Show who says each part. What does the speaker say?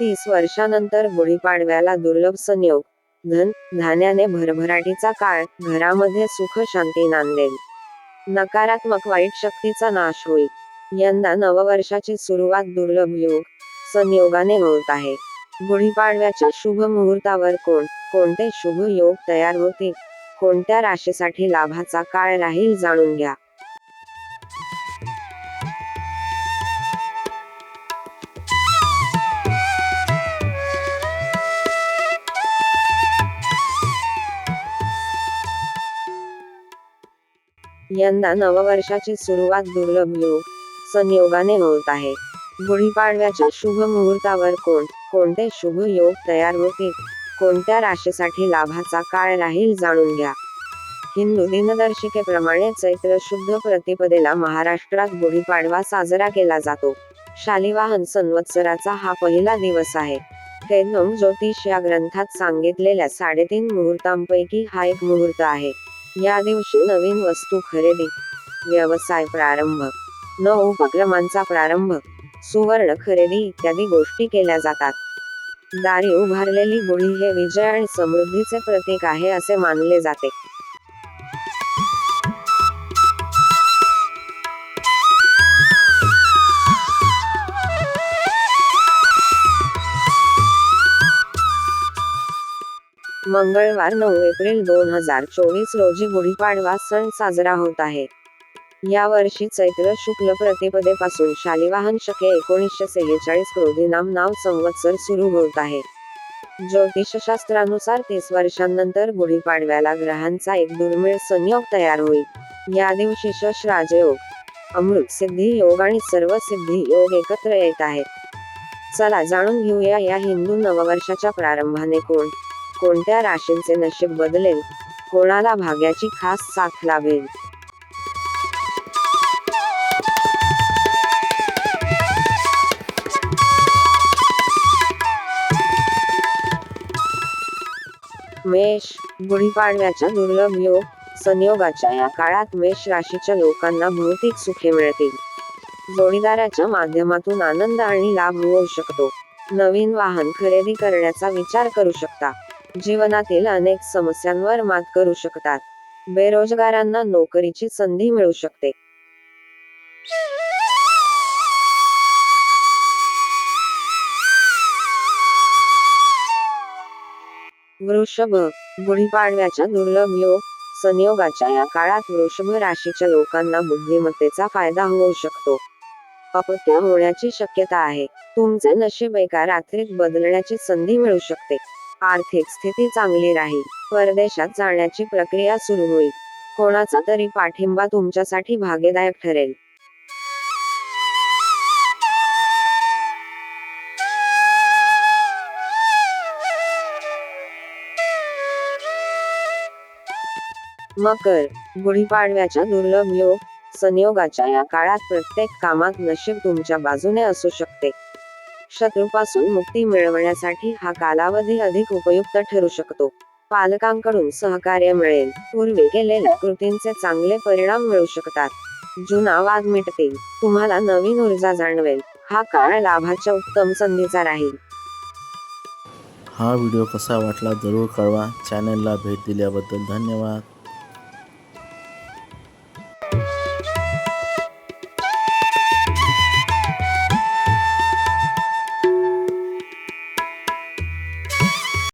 Speaker 1: तीस वर्षानंतर गुढीपाडव्याला दुर्लभ संयोग. धन धान्याने भरभराटीचा काळ घरामध्ये सुख शांती नांदेल. नकारात्मक वाईट शक्तीचा नाश होईल. यंदा नववर्षाची सुरुवात दुर्लभ योग संयोगाने होत आहे. गुढीपाडव्याच्या शुभ मुहूर्तावर कोण कोणते शुभ योग तयार होतील? कोणत्या राशीसाठी लाभाचा काळ राहील जाणून घ्या. यंदा नववर्षाची सुरुवात दुर्लभ योग संयोगाने होत आहे. गुढीपाडव्याच्या शुभ मुहूर्तावर कोण कोणते शुभ योग तयार होतील? कोणत्या राशीसाठी लाभाचा काळ राहील जाणून घ्या. हिंदू दिनदर्शिकेप्रमाणे चैत्र शुद्ध प्रतिपदेला महाराष्ट्रात गुढीपाडवा साजरा केला जातो. शालिवाहन संवत्सराचा हा पहिला दिवस आहे. कैदम ज्योतिष या ग्रंथात सांगितलेल्या साडेतीन मुहूर्तांपैकी हा एक मुहूर्त आहे. या दिवशी नवीन वस्तू खरेदी व्यवसाय प्रारंभ न उपक्रमांचा प्रारंभ सुवर्ण खरेदी इत्यादी गोष्टी केल्या जातात. दारी उभारलेली गुढी हे विजय आणि समृद्धीचे प्रतीक आहे असे मानले जाते. मंगळवार नऊ एप्रिल दोन हजार चोवीस रोजी गुढीपाडवा सण साजरा होत आहे. या वर्षी चैत्र शुक्ल प्रतिपदेपासून शालिवाहन शके एकोणीसशे सेहेचाळीस क्रोधीनाम नाव संवत्सर सुरू होत आहे. ज्योतिषशास्त्रानुसार तीस वर्षांनंतर गुढीपाडव्याला ग्रहांचा एक दुर्मिळ संयोग तयार होईल. या दिवशी शश राजयोग अमृत सिद्धी योग आणि सर्व सिद्धी योग एकत्र येत आहेत. चला जाणून घेऊया या हिंदू नववर्षाच्या प्रारंभाने कोण कोणत्या राशींचे नशीब बदलेल कोणाला भाग्याची खास साथ लाभेल मेष गुढीपाडव्याच्या दुर्लभ योग संयोगाच्या या काळात मेष राशीच्या लोकांना भौतिक सुखे मिळतील. जोडीदाराच्या माध्यमातून आनंद आणि लाभ होऊ शकतो. नवीन वाहन खरेदी करण्याचा विचार करू शकता. जीवनातील अनेक समस्यांवर मात करू शकतात. बेरोजगारांना नोकरीची संधी मिळू शकते. वृषभ गुढीपाडव्याच्या दुर्लभ योग संयोगाच्या या काळात वृषभ राशीच्या लोकांना बुद्धिमत्तेचा फायदा होऊ शकतो. अपत्य होण्याची शक्यता आहे. तुमचे नशीब एका रात्रीत बदलण्याची संधी मिळू शकते. आर्थिक स्थिती चांगली राहील. परदेशात जाण्याची प्रक्रिया सुरू होईल. कोणाचा तरी पाठिंबा तुमच्यासाठी भागेदायक ठरेल. मकर गुढीपाडव्याच्या दुर्लभ योग संयोगाच्या या काळात प्रत्येक कामात नशीब तुमच्या बाजूने असू शकते. शत्रूपासून मुक्ती मिळवण्यासाठी हा कालावधी अधिक उपयुक्त ठरू शकतो. पालकांकडून सहकार्य मिळेल. पूर्वी केलेल्या कृतींचे चांगले परिणाम मिळू शकतात. जुना वाद मिटतील. तुम्हाला नवीन ऊर्जा जाणवेल. हा काळ लाभाच्या उत्तम संधीचा राहील.
Speaker 2: हा व्हिडिओ कसा वाटला जरूर कळवा. चॅनलला भेट दिल्याबद्दल धन्यवाद.